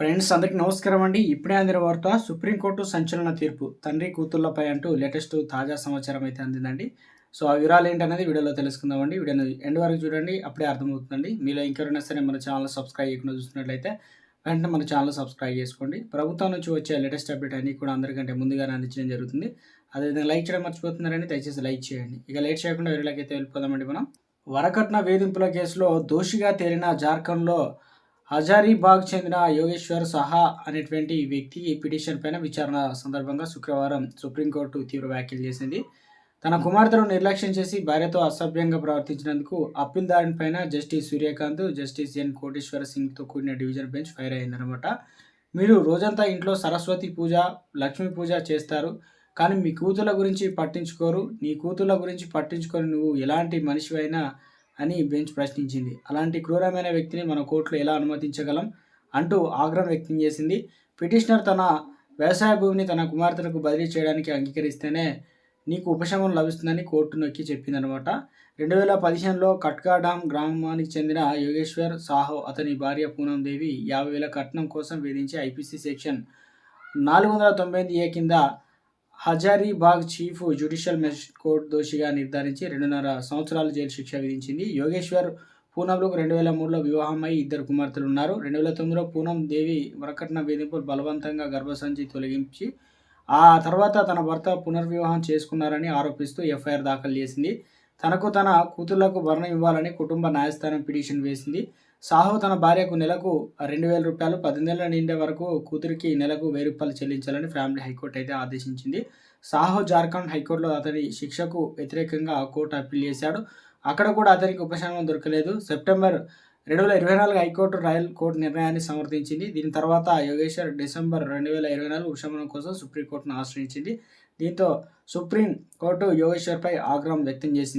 Friends అందరికి నమస్కారం అండి. ఇప్పుడే అందిన వార్త సుప్రీంకోర్టు సంచలన తీర్పు. తండ్రి కూతుర్లపై అంటూ లేటెస్ట్ తాజా సమాచారం అయితే అందిందండి. సో ఆ వివరాలు ఏంటనేది వీడియోలో తెలుసుకుందామండి. వీడియోని ఎండ్ వరకు చూడండి అప్పుడే అర్థమవుతుందండి. మీలో ఇంకెవరైనా సరే మన ఛానల్ సబ్స్క్రైబ్ చేయకుండా చూస్తున్నట్లయితే వెంటనే మన ఛానల్ సబ్స్క్రైబ్ చేసుకోండి. ప్రభుత్వం నుంచి వచ్చే లేటెస్ట్ అప్డేట్ అన్ని కూడా అందరికంటే ముందుగానే అందించడం జరుగుతుంది. అదేవిధంగా లైక్ చేయడం మర్చిపోతున్నారని దయచేసి లైక్ చేయండి. ఇక లేట్ చేయకుండా వీళ్ళకైతే వెళ్ళిపోదామండి మనం. వరకట్న వేధింపుల కేసులో దోషిగా తేలిన జార్ఖండ్లో హజారీబాగ్ చెందిన యోగేశ్వర్ సహా అనేటువంటి వ్యక్తి పిటిషన్ పైన విచారణ సందర్భంగా శుక్రవారం సుప్రీంకోర్టు తీవ్ర వ్యాఖ్యలు చేసింది. తన కుమార్తెను నిర్లక్ష్యం చేసి భార్యతో అసభ్యంగా ప్రవర్తించినందుకు అప్పీల్ దాని పైన justice Suryakant justice N Koteswara సింగ్తో కూడిన డివిజన్ బెంచ్ ఫైర్ అయిందనమాట మీరు రోజంతా ఇంట్లో సరస్వతి పూజ లక్ష్మీ పూజ చేస్తారు. కానీ మీ కూతుల గురించి పట్టించుకోరు. నీ కూతుల గురించి పట్టించుకొని నువ్వు ఎలాంటి మనిషివైనా అని బెంచ్ ప్రశ్నించింది. అలాంటి క్రూరమైన వ్యక్తిని మన కోర్టులో ఎలా అనుమతించగలం? అంటూ ఆగ్రహం వ్యక్తం చేసింది. పిటిషనర్ తన వ్యవసాయ భూమిని తన కుమార్తెలకు బదిలీ చేయడానికి అంగీకరిస్తేనే నీకు ఉపశమనం లభిస్తుందని కోర్టు నొక్కి చెప్పిందనమాట. రెండు వేల పదిహేనులో కట్కాడామ్ గ్రామానికి చెందిన యోగేశ్వర్ సాహో అతని భార్య పూనం దేవి యాభై వేల కట్నం కోసం వేధించి ఐపీసీ సెక్షన్ నాలుగు వందల తొంభై ఎనిమిది ఏ కింద Hazaribagh chief judicial magistrate court దోషిగా నిర్ధారించి రెండున్నర సంవత్సరాల జైలు శిక్ష విధించింది. యోగేశ్వర్ పూనంలోకి రెండు వేల మూడులో వివాహమై ఇద్దరు కుమార్తెలు ఉన్నారు రెండు వేల తొమ్మిదిలో పూనం దేవి వరకట్న వేధింపులు బలవంతంగా గర్భసంచి తొలగించి ఆ తర్వాత తన భర్త పునర్వివాహం చేసుకున్నారని ఆరోపిస్తూ ఎఫ్ఐఆర్ దాఖలు చేసింది. తనకు తన కూతుళ్ళకు భరణం ఇవ్వాలని కుటుంబ న్యాయస్థానం పిటిషన్ వేసింది. సాహో తన భార్యకు నెలకు రెండు వేల రూపాయలు పద్దెనిమిదేళ్ళ నిండే వరకు కూతురికి నెలకు వెయ్యి రూపాయలు చెల్లించాలని ఫ్యామిలీ హైకోర్టు అయితే ఆదేశించింది. సాహో జార్ఖండ్ హైకోర్టులో అతని శిక్షకు వ్యతిరేకంగా కోర్టు అప్పీల్ చేశాడు. అక్కడ కూడా అతనికి ఉపశమనం దొరకలేదు. సెప్టెంబర్ రెండు వేల ఇరవై నాలుగు హైకోర్టు రాయల్ కోర్టు నిర్ణయాన్ని సమర్థించింది. దీని తర్వాత యోగేశ్వర్ డిసెంబర్ రెండు వేల ఇరవై నాలుగు ఉపశమనం కోసం సుప్రీంకోర్టును ఆశ్రయించింది. దీంతో సుప్రీం కోర్టు యోగేశ్వర్పై ఆగ్రహం వ్యక్తం చేసింది.